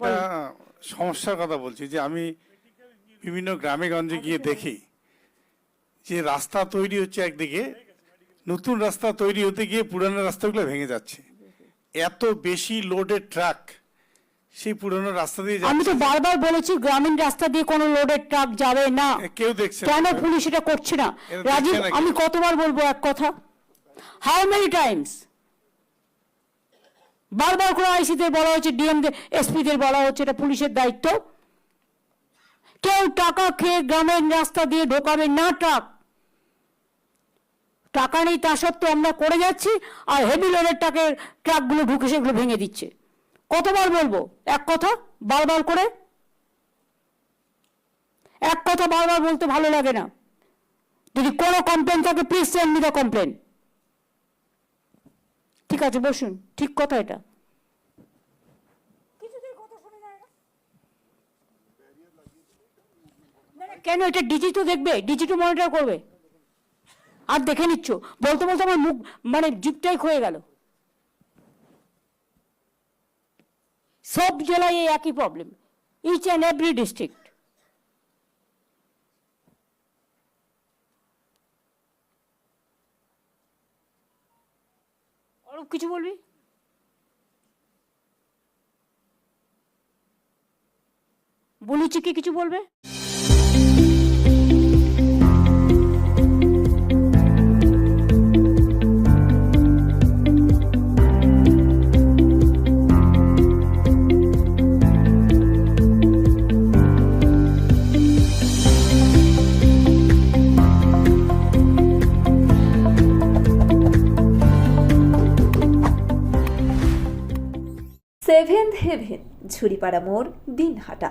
একটা সমস্যার কথা বলছি যে আমি বিভিন্ন গ্রামে গঞ্জে গিয়ে দেখি যে রাস্তা তৈরি হচ্ছে একদিকে নতুন রাস্তা তৈরি হতে গিয়ে পুরানো রাস্তাগুলো ভেঙে যাচ্ছে। এত বেশি লোডের ট্রাক সেই পুরানো রাস্তা দিয়ে আমি তো বারবার বলেছি গ্রামীণ রাস্তা দিয়ে কোনো লোডের ট্রাক যাবে না। কেউ দেখছে না। কেন পুলিশ এটা করছে না? রাজীব আমি কতবার বলব এক কথা? হাউ মেনি টাইমস বারবার করে আইসিদের বলা হচ্ছে ডিএম এসপিদের বলা হচ্ছে, এটা পুলিশের দায়িত্ব। কেউ টাকা খেয়ে গ্রামের রাস্তা দিয়ে ঢোকাবে না ট্রাক টাকা নেই তা সত্ত্বেও আমরা করে যাচ্ছি, আর হেভি লোডের ট্রাকের ট্রাকগুলো ঢুকে সেগুলো ভেঙে দিচ্ছে। কতবার বলব? এক কথা, বারবার করে। এক কথা বারবার বলতে ভালো লাগে না। যদি কোনো কমপ্লেন থাকে please send me the complain ঠিক আছে, বসুন। ঠিক কথা এটা। কেন এটা ডিজি তো দেখবে ডিজি তো মনিটর করবে। আর দেখে নিচ্ছ বলতে বলতে আমার মুখ মানে জিপটাই ক্ষয়ে গেল। সব জেলায় এই একই problem each and every district Arup কিছু বলবি? বলুচি কি কিছু বলবে? সেভেন্থ হেভেন ঝুড়িপাড়া মোড় দিনহাটা।